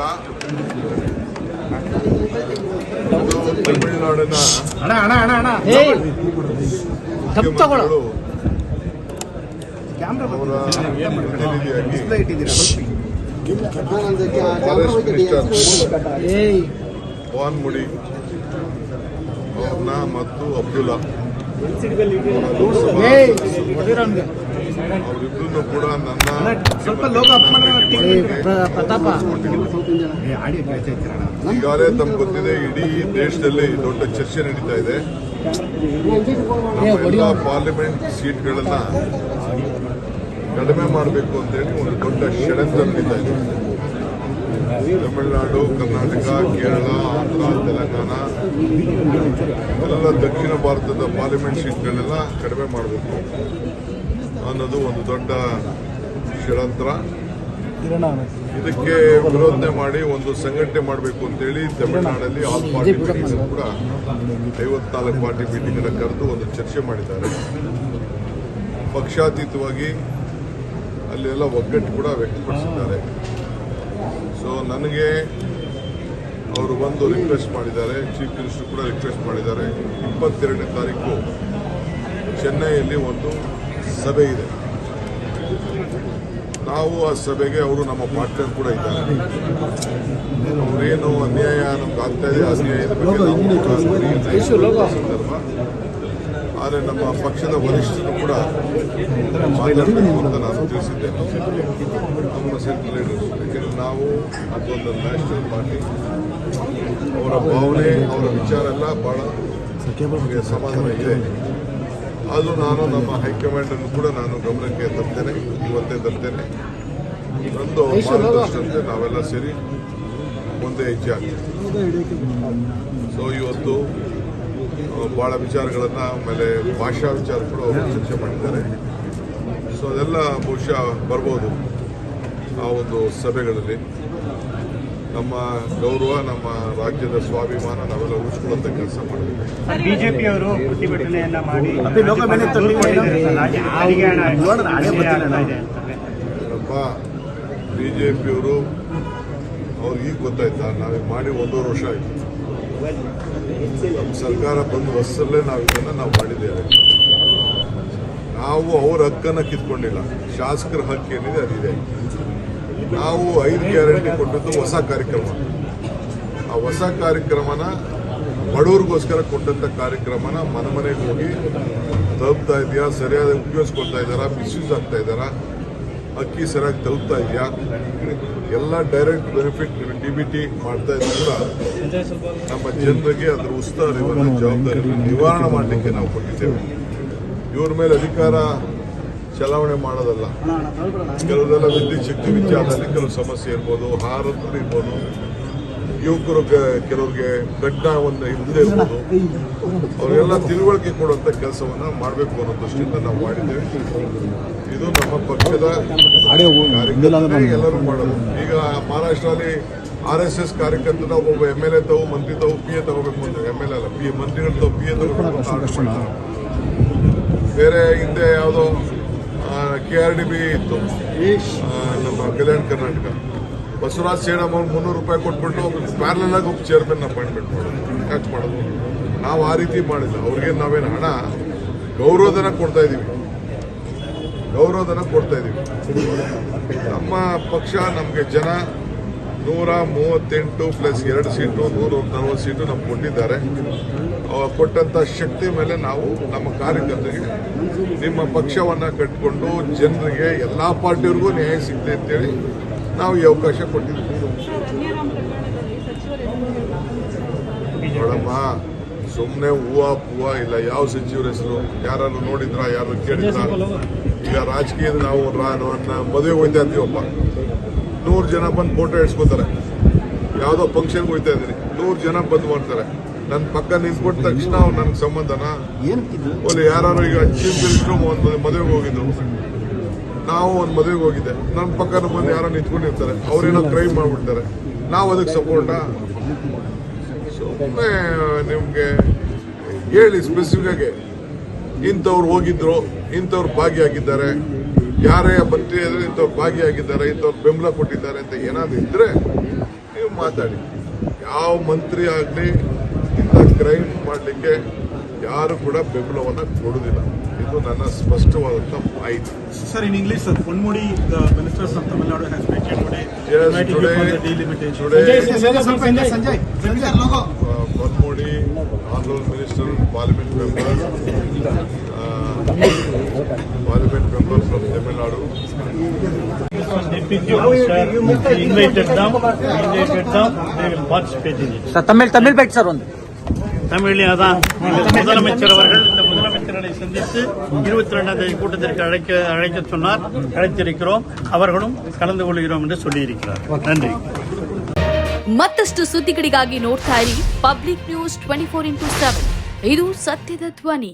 ಇದು ತಮಿಳುನಾಡಿನ ಅಣ್ಣ ಅಣ್ಣ ಅಣ್ಣ ಅಣ್ಣ ಏಯ್ ತಗೊಳ್ಳೋ ಮುಖ್ಯಮಂತ್ರಿಗಳು ಏಯ್ ಮುಡಿ ಅವ್ರನ್ನ ಮತ್ತು ಅಬ್ದುಲ್ಲಾ. ಅವರಿಬ್ಬರನ್ನು ಕೂಡ ನನ್ನ ಸ್ವಲ್ಪ ಲೋಕ ಪ್ರತಾಪ. ಈಗಾಗಲೇ ತಮ್ಗೆ ಗೊತ್ತಿದೆ ಇಡೀ ದೇಶದಲ್ಲಿ ದೊಡ್ಡ ಚರ್ಚೆ ನಡೀತಾ ಇದೆ. ಎಲ್ಲ ಪಾರ್ಲಿಮೆಂಟ್ ಸೀಟ್ಗಳನ್ನ ಕಡಿಮೆ ಮಾಡಬೇಕು ಅಂತೇಳಿ ಒಂದು ದೊಡ್ಡ ಷಡ್ಯಂತ್ರ ನಡೀತಾ ಇದೆ. ತಮಿಳುನಾಡು ಕರ್ನಾಟಕ ಕೇರಳ ಆಂಧ್ರ ತೆಲಂಗಾಣ ಎಲ್ಲ ದಕ್ಷಿಣ ಭಾರತದ ಪಾರ್ಲಿಮೆಂಟ್ ಸೀಟ್ಗಳನ್ನೆಲ್ಲ ಕಡಿಮೆ ಮಾಡಬೇಕು. ಅನ್ನೋದು ಒಂದು ದೊಡ್ಡ ಷಡ್ಯಂತ್ರ. ಇದಕ್ಕೆ ವಿರೋಧನೆ ಮಾಡಿ ಒಂದು ಸಂಘಟನೆ ಮಾಡಬೇಕು ಅಂತೇಳಿ ತಮಿಳುನಾಡಲ್ಲಿ ಆಲ್ ಪಾರ್ಟಿ ಮೀಟಿಂಗ್ ಕೂಡ ಐವತ್ನಾಲ್ಕು ಪಾರ್ಟಿ ಮೀಟಿಂಗ್ ಅನ್ನು ಕರೆದು ಒಂದು ಚರ್ಚೆ ಮಾಡಿದ್ದಾರೆ. ಪಕ್ಷಾತೀತವಾಗಿ ಅಲ್ಲೆಲ್ಲ ಒಗ್ಗಟ್ಟು ಕೂಡ ವ್ಯಕ್ತಪಡಿಸಿದ್ದಾರೆ. ಸೊ ನನಗೆ ಅವರು ಬಂದು ರಿಕ್ವೆಸ್ಟ್ ಮಾಡಿದ್ದಾರೆ. ಚೀಫ್ ಮಿನಿಸ್ಟರ್ ಕೂಡ ರಿಕ್ವೆಸ್ಟ್ ಮಾಡಿದ್ದಾರೆ. ಇಪ್ಪತ್ತೆರಡನೇ ತಾರೀಕು ಚೆನ್ನೈಯಲ್ಲಿ ಒಂದು ಸಭೆ ಇದೆ. ನಾವು ಆ ಸಭೆಗೆ ಅವರು ನಮ್ಮ ಪಾರ್ಟ್ನರ್ ಕೂಡ ಇದ್ದಾರೆ. ಅವರೇನು ಅನ್ಯಾಯ ನಮ್ಗೆ ಆಗ್ತಾ ಇದೆ ಆ ಅನ್ಯಾಯದ ಬಗ್ಗೆ ಸಂದರ್ಭ. ಆದರೆ ನಮ್ಮ ಪಕ್ಷದ ವರಿಷ್ಠರು ಕೂಡ ಮಾತಾಡಬೇಕು ಅಂತ ನಾನು ತಿಳಿಸಿದ್ದೇನೆ. ನಮ್ಮ ಸೆಂಟ್ರಲ್ ಲೀಡರ್ಸ್ ಯಾಕೆಂದರೆ ನಾವು ಅದೊಂದು ನ್ಯಾಷನಲ್ ಪಾರ್ಟಿ ಅವರ ಭಾವನೆ ಅವರ ವಿಚಾರ ಎಲ್ಲ ಭಾಳ ನಮಗೆ ಸಮಾಧಾನ ಇದೆ. ಅದು ನಾನು ನಮ್ಮ ಹೈಕಮಾಂಡ್ ಅನ್ನು ಕೂಡ ನಾನು ಗಮನಕ್ಕೆ ತರ್ತೇನೆ, ಇವತ್ತೇ ತರ್ತೇನೆ. ನಂದು ಮಾರ್ಗದರ್ಶನದಂತೆ ನಾವೆಲ್ಲ ಸೇರಿ ಮುಂದೆ ಹೆಜ್ಜೆ ಸೊ ಇವತ್ತು ಭಾಳ ವಿಚಾರಗಳನ್ನು ಆಮೇಲೆ ಭಾಷಾ ವಿಚಾರ ಕೂಡ ಅವರು ಚರ್ಚೆ ಮಾಡಿದ್ದಾರೆ. ಸೊ ಅದೆಲ್ಲ ಬಹುಶಃ ಬರ್ಬೋದು ಆ ಒಂದು ಸಭೆಗಳಲ್ಲಿ. ನಮ್ಮ ಗೌರವ ನಮ್ಮ ರಾಜ್ಯದ ಸ್ವಾಭಿಮಾನ ನಾವೆಲ್ಲ ಉಳಿಸ್ಕೊಳ್ಳುವಂತ ಕೆಲಸ ಮಾಡಬೇಕು. ಬಿಜೆಪಿ ಅವರು ಪ್ರತಿಭಟನೆಯನ್ನ ಮಾಡಿ ಅಪ್ಪಿ ಲೋಕ ಮೇಲೆ ತಳ್ಳಿ ಕೊಟ್ಟಿದ್ದಾರೆ ಸರ್, ರಾಜ್ಯದ ತೆರಿಗೆ ಹಣ ನೋಡೋಣ, ಹಣೆ ಬರ್ತಿಲ್ಲ ಆಗ್ತಾ ನಾವು. ಇದೆ ಅಂತ. ಏನಪ್ಪ ಬಿ ಜೆ ಪಿಯವರು ಅವ್ರಿಗೆ ಈಗ ಗೊತ್ತಾಯ್ತಾ ನಾವೇ ಮಾಡಿ ಒಂದೂವರೆ ವರ್ಷ ಆಯ್ತು. ನಮ್ಮ ಸರ್ಕಾರ ಬಂದು ಹೊಸಲ್ಲೇ ನಾವು ಇದನ್ನು ನಾವು ಮಾಡಿದ್ದೇವೆ. ನಾವು ಅವ್ರ ಹಕ್ಕನ್ನು ಕಿತ್ಕೊಂಡಿಲ್ಲ. ಶಾಸಕರ ಹಕ್ಕೇನಿದೆ ಅದಿದೆ. ನಾವು ಐದು ಗ್ಯಾರಂಟಿ ಕೊಟ್ಟದ್ದು ಹೊಸ ಕಾರ್ಯಕ್ರಮ. ಆ ಹೊಸ ಕಾರ್ಯಕ್ರಮನ ಬಡವ್ರಿಗೋಸ್ಕರ ಕೊಟ್ಟಂತ ಕಾರ್ಯಕ್ರಮನ ಮನೆ ಮನೆಗೆ ಹೋಗಿ ತಲುಪ್ತಾ ಇದೆಯಾ ಸರಿಯಾದ ಉಪಯೋಗಿಸ್ಕೊಳ್ತಾ ಇದ್ದಾರಾ? ಮಿಸ್ಯೂಸ್ ಆಗ್ತಾ ಇದ್ದಾರಾ? ಅಕ್ಕಿ ಸರಿಯಾಗಿ ತಲುಪ್ತಾ ಇದೆಯಾ ಎಲ್ಲ direct benefit D B T ಮಾಡ್ತಾ ಇದ್ರು ನಮ್ಮ ಜನರಿಗೆ ಅದರ ಉಸ್ತುವಾರಿವನ್ನು ಜವಾಬ್ದಾರಿ ನಿವಾರಣೆ ಮಾಡಲಿಕ್ಕೆ ನಾವು ಕೊಟ್ಟಿದ್ದೇವೆ. ಇವ್ರ ಮೇಲೆ ಅಧಿಕಾರ ಚಲಾವಣೆ ಮಾಡೋದಲ್ಲ. ಕೆಲವೆಲ್ಲ ವಿದ್ಯುತ್ ಶಕ್ತಿ ವಿಚಾರದಲ್ಲಿ ಕೆಲವು ಸಮಸ್ಯೆ ಇರ್ಬೋದು ಆಹಾರದಲ್ಲಿ ಇರ್ಬೋದು. ಯುವಕರು ಕೆಲವ್ರಿಗೆ ಗಡ್ಡ ಒಂದು ಹಿಂದೆ ಇರ್ಬೋದು. ಅವರೆಲ್ಲ ತಿಳುವಳಿಕೆ ಕೊಡುವಂಥ ಕೆಲಸವನ್ನ ಮಾಡಬೇಕು ಅನ್ನೋ ದೃಷ್ಟಿಯಿಂದ ನಾವು ಮಾಡಿದ್ದೇವೆ. ಇದು ನಮ್ಮ ಪಕ್ಷದ ಎಲ್ಲರೂ ಮಾಡೋದು. ಈಗ ಮಹಾರಾಷ್ಟ್ರದಲ್ಲಿ ಆರ್ ಎಸ್ ಎಸ್ ಕಾರ್ಯಕರ್ತನ ಒಬ್ಬ ಎಂ ಎಲ್ ಎ ತಾವು, ಮಂತ್ರಿ ತಾವು, ಪಿ ಎ ತಗೋಬೇಕು ಅಂತ. M L A P A ಮಂತ್ರಿಗಳು ತಾವು, ಪಿ ಎ ತಗೋಬೇಕು ಬೇರೆ ಹಿಂದೆ ಯಾವುದೋ ಕೆ ಆರ್ ಡಿ ಬಿ ಇತ್ತು. ನಮ್ಮ ಕಲ್ಯಾಣ ಕರ್ನಾಟಕ. ಬಸವರಾಜ್ ಸೇಡಮ್ ಅವ್ರು ಮುನ್ನೂರು ರೂಪಾಯಿ ಕೊಟ್ಬಿಟ್ಟು ಪ್ಯಾರಲ್ ಆಗಿ ಒಬ್ಬ ಚೇರ್ಮನ್ ಅಪಾಯಿಂಟ್ಮೆಂಟ್ ಮಾಡೋದು ಕ್ಯಾಚ್ ಮಾಡೋದು ನಾವು ಆ ರೀತಿ ಮಾಡಿಲ್ಲ ಅವ್ರಿಗೆ ನಾವೇನು ಹಣ ಗೌರವಧನ ಕೊಡ್ತಾ ಇದ್ದೀವಿ ಗೌರವಧನ ಕೊಡ್ತಾ ಇದ್ದೀವಿ ನಮ್ಮ ಪಕ್ಷ ನಮಗೆ ಜನ ನೂರ ಮೂವತ್ತೆಂಟು ಪ್ಲಸ್ ಎರಡು ಸೀಟು ನೂರ ನಲ್ವತ್ತು ಸೀಟು ನಮ್ಗೆ ಕೊಟ್ಟಿದ್ದಾರೆ. ಅವ ಕೊಟ್ಟಂತ ಶಕ್ತಿ ಮೇಲೆ ನಾವು ನಮ್ಮ ಕಾರ್ಯಕರ್ತರಿಗೆ, ನಿಮ್ಮ ಪಕ್ಷವನ್ನ ಕಟ್ಕೊಂಡು ಜನರಿಗೆ ಎಲ್ಲಾ ಪಾರ್ಟಿಯವ್ರಿಗೂ ನ್ಯಾಯ ಸಿಗ್ತದೆ ಅಂತೇಳಿ ನಾವು ಈ ಅವಕಾಶ ಕೊಟ್ಟಿದ್ದೀವಿ. ನೋಡಮ್ಮ ಸುಮ್ಮನೆ ಹೂವ ಪೂವ ಇಲ್ಲ, ಯಾವ ಸಚಿವರ ಹೆಸರು ಯಾರನ್ನು ನೋಡಿದ್ರ ಯಾರು ಕೇಳಿದ್ರ? ಈಗ ರಾಜಕೀಯದ ನಾವು ಮದುವೆ ಹೋಯ್ತಾ ಇರ್ತೀವಪ್ಪ ನೂರು ಜನ ಬಂದು ಫೋಟೋ ಇಡ್ಸ್ಕೊತಾರೆ ಯಾವುದೋ ಫಂಕ್ಷನ್ಗೆ ಹೋಗ್ತಾ ಇದ್ದೀನಿ. ನೂರು ಜನ ಬಂದು ಮಾಡ್ತಾರೆ. ನನ್ನ ಪಕ್ಕ ನಿಂತ್ಬಿಟ್ಟ ತಕ್ಷಣ ಅವ್ರು ನನಗೆ ಸಂಬಂಧನ? ಒಂದು ಯಾರು ಈಗ ಚೀಫ್ ಮಿನಿಸ್ಟ್ರು ಒಂದು ಮದುವೆಗೆ ಹೋಗಿದ್ರು. ನಾವು ಒಂದು ಮದುವೆಗೆ ಹೋಗಿದ್ದೆ. ನನ್ನ ಪಕ್ಕನ ಬಂದು ಯಾರೋ ನಿಂತ್ಕೊಂಡಿರ್ತಾರೆ. ಅವ್ರೇನೋ ಕ್ರೈಮ್ ಮಾಡಿಬಿಡ್ತಾರೆ. ನಾವು ಅದಕ್ಕೆ ಸಪೋರ್ಟಾ ಸುಮ್ಮನೆ ನಿಮಗೆ ಹೇಳಿ ಸ್ಪೆಸಿಫಿಕ್ ಆಗಿ. ಇಂಥವ್ರು ಹೋಗಿದ್ರು ಇಂಥವ್ರು ಭಾಗಿಯಾಗಿದ್ದಾರೆ. ಯಾರೇ ಮಂತ್ರಿ ಆದರೆ ಇಂಥವ್ರು ಭಾಗಿಯಾಗಿದ್ದಾರೆ ಇಂಥವ್ರು ಬೆಂಬಲ ಕೊಟ್ಟಿದ್ದಾರೆ ಅಂತ ಏನಾದ್ರು ಇದ್ರೆ ನೀವು ಮಾತಾಡಿ. ಯಾವ ಮಂತ್ರಿ ಆಗಲಿ ಇಂಥ ಕ್ರೈಮ್ ಮಾಡಲಿಕ್ಕೆ ಯಾರು ಕೂಡ ಬೆಂಬಲವನ್ನು ಕೊಡುವುದಿಲ್ಲ ಇದು ನನ್ನ ಸ್ಪಷ್ಟವಾದಂಥ ಮಾಹಿತಿ. Sir in Nadu has mentioned today, Yes, minister parliament for today- the delimitation. today- Sanjay ಸ್ವಲ್ಪ ಹಿಂದೆ Sanjay Sanjay logo Panmudi, honorable minister, parliament member, uh, parliament member from Tamil Nadu. invited them, invited them, they will participate in it. Sir Tamil Tamil ಬೇಕು sir ಒಂದು தமிழில் அதான் இந்த முதலமைச்சர் அவர்கள் இந்த முதலமைச்சர்களை சந்தித்து இருபத்தி ரெண்டாம் தேதி கூட்டத்திற்கு அழைக்க அழைக்க சொன்னார் அழைத்திருக்கிறோம் அவர்களும் கலந்து கொள்கிறோம் என்று சொல்லியிருக்கிறார் நன்றி ಮತ್ತಷ್ಟು ಸುದ್ದಿಗಳಿಗಾಗಿ ನೋಡ್ತಾ ಇರಿ public news twenty four into seven ಇದು ಸತ್ಯದ ಧ್ವನಿ